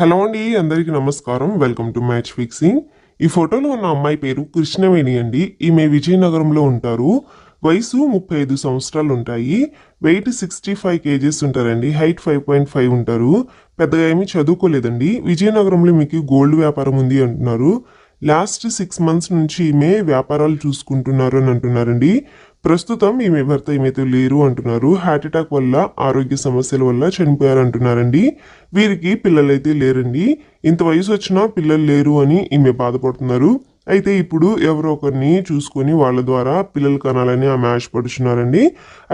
Hello అండి అందరికీ నమస్కారం. Welcome to match fixing. ఈ ఫోటోలో ఉన్న అమ్మాయి పేరు కృష్ణవేణి అండి. ఈమె విజయనగరంలో ఉంటారు. వయసు ముప్పై ఐదు సంవత్సరాలు ఉంటాయి వెయిట్ సిక్స్టీ ఫైవ్ కేజీస్ ఉంటారండి. హైట్ ఫైవ్ పాయింట్ ఫైవ్ ఉంటారు. పెద్దగా ఏమీ చదువుకోలేదండి. విజయనగరంలో మీకు గోల్డ్ వ్యాపారం ఉంది అంటున్నారు. లాస్ట్ సిక్స్ మంత్స్ నుంచి ఈమె వ్యాపారాలు చూసుకుంటున్నారు అని అంటున్నారండి. ప్రస్తుతం ఈమె భర్త ఈమెతో లేరు అంటున్నారు. హార్ట్ అటాక్ వల్ల ఆరోగ్య సమస్యల వల్ల చనిపోయారు అంటున్నారండి. వీరికి పిల్లలైతే లేరండి. ఇంత వయసు వచ్చినా పిల్లలు లేరు అని ఈమె బాధపడుతున్నారు. అయితే ఇప్పుడు ఎవరో ఒకరిని చూసుకొని వాళ్ళ ద్వారా పిల్లలు కనాలని ఆమె ఆశపడుచున్నారండి.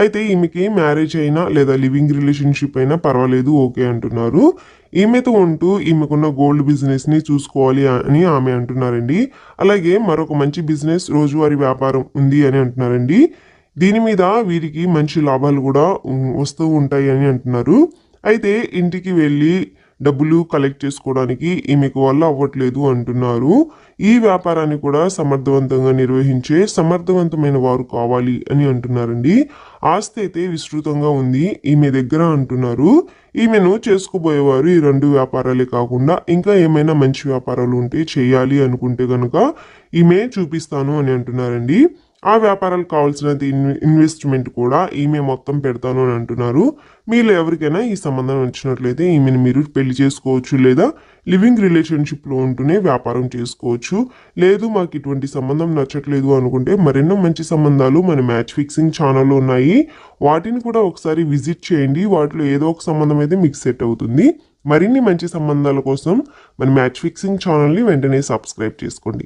అయితే ఈమెకి మ్యారేజ్ అయినా లేదా లివింగ్ రిలేషన్షిప్ అయినా పర్వాలేదు ఓకే అంటున్నారు. ఈమెతో ఉంటూ ఈమెకున్న గోల్డ్ బిజినెస్ని చూసుకోవాలి అని ఆమె అంటున్నారండి. అలాగే మరొక మంచి బిజినెస్ రోజువారీ వ్యాపారం ఉంది అని అంటున్నారండి. దీని మీద వీరికి మంచి లాభాలు కూడా వస్తూ ఉంటాయి అని అంటున్నారు. అయితే ఇంటికి వెళ్ళి డబ్బులు కలెక్ట్ చేసుకోవడానికి ఈమెకు వల్ల అవ్వట్లేదు అంటున్నారు. ఈ వ్యాపారాన్ని కూడా సమర్థవంతంగా నిర్వహించే సమర్థవంతమైన వారు కావాలి అని అంటున్నారండి. ఆస్తి అయితే విస్తృతంగా ఉంది ఈమె దగ్గర అంటున్నారు. ఈమెను చేసుకోబోయేవారు ఈ రెండు వ్యాపారాలే కాకుండా ఇంకా ఏమైనా మంచి వ్యాపారాలు ఉంటే చేయాలి అనుకుంటే కనుక ఈమె చూపిస్తాను అని అంటున్నారండి. ఆ వ్యాపారాలకు కావాల్సిన ఇన్వెస్ట్మెంట్ కూడా ఈమె మొత్తం పెడతాను అని అంటున్నారు. మీలో ఎవరికైనా ఈ సంబంధం వచ్చినట్లయితే ఈమెను మీరు పెళ్ళి చేసుకోవచ్చు లేదా లివింగ్ రిలేషన్షిప్లో ఉంటూనే వ్యాపారం చేసుకోవచ్చు. లేదు మాకు ఇటువంటి సంబంధం నచ్చట్లేదు అనుకుంటే మరెన్నో మంచి సంబంధాలు మన మ్యాచ్ ఫిక్సింగ్ ఛానల్లో ఉన్నాయి. వాటిని కూడా ఒకసారి విజిట్ చేయండి. వాటిలో ఏదో ఒక సంబంధం అయితే మీకు సెట్ అవుతుంది. మరిన్ని మంచి సంబంధాల కోసం మన మ్యాచ్ ఫిక్సింగ్ ఛానల్ని వెంటనే సబ్స్క్రైబ్ చేసుకోండి.